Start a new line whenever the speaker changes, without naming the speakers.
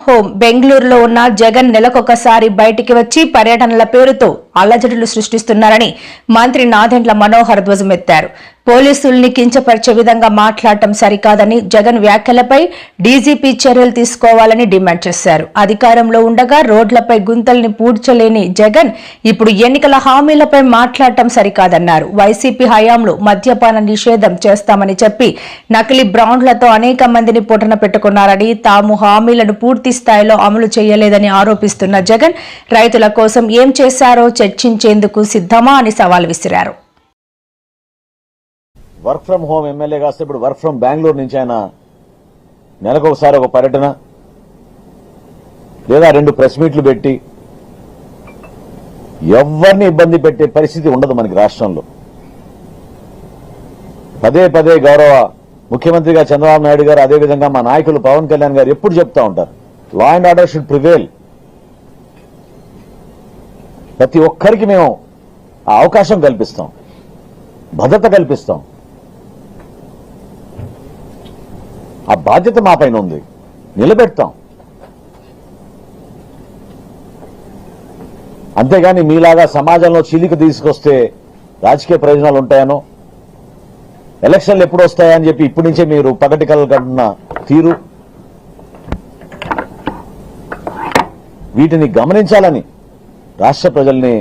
Home. బెంగళూరులో ఉన్న జగన్ నెలకొకసారి బయటికి వచ్చి పర్యటనల పేరుతో అల్లజడులు సృష్టిస్తున్నారని మంత్రి నాదెండ్ల మనోహర్ ధ్వజమెత్తారు. పోలీసుల్ని కించపరిచే విధంగా మాట్లాడటం సరికాదని జగన్ వ్యాఖ్యలపై డీజీపీ చర్యలు తీసుకోవాలని డిమాండ్ చేశారు. అధికారంలో ఉండగా రోడ్లపై గుంతల్ని పూడ్చలేని జగన్ ఇప్పుడు ఎన్నికల హామీలపై మాట్లాడటం సరికాదన్నారు. వైసీపీ హయాంలో మద్యపాన నిషేధం చేస్తామని చెప్పి నకిలీ బ్రాండ్లతో అనేక మందిని పొటన పెట్టుకున్నారని తాము హామీలను పూర్తి స్థాయిలో అమలు చేయలేదని ఆరోపిస్తున్న జగన్ రైతుల కోసం ఏం చేశారో చర్చించేందుకు సిద్ధమా అని సవాల్ విసిరారు.
వర్క్ ఫ్రం హోమ్ ఎమ్మెల్యే కాస్తే ఇప్పుడు వర్క్ ఫ్రం బెంగళూరు నుంచి ఆయన నెలకొకసారి ఒక పర్యటన లేదా రెండు ప్రెస్ మీట్లు పెట్టి ఎవరిని ఇబ్బంది పెట్టే పరిస్థితి ఉండదు మనకి రాష్ట్రంలో. పదే పదే గౌరవ ముఖ్యమంత్రిగా చంద్రబాబు నాయుడు గారు అదేవిధంగా మా నాయకులు పవన్ కళ్యాణ్ గారు ఎప్పుడు చెప్తా ఉంటారు law and order should prevail ప్రతి ఒక్కరికి మేము ఆ అవకాశం కల్పిస్తాం. భద్రత కల్పిస్తాం. ఆ బాధ్యత మా పైన ఉంది. నిలబెడతాం. అంతేగాని మీలాగా సమాజంలో చీలిక తీసుకొస్తే రాజకీయ ప్రయోజనాలు ఉంటాయనో? ఎలక్షన్లు ఎప్పుడు వస్తాయని చెప్పి ఇప్పటి నుంచే మీరు పగటి కలలు తీరు? వీటిని గమనించాలని రాష్ట్ర ప్రజల్ని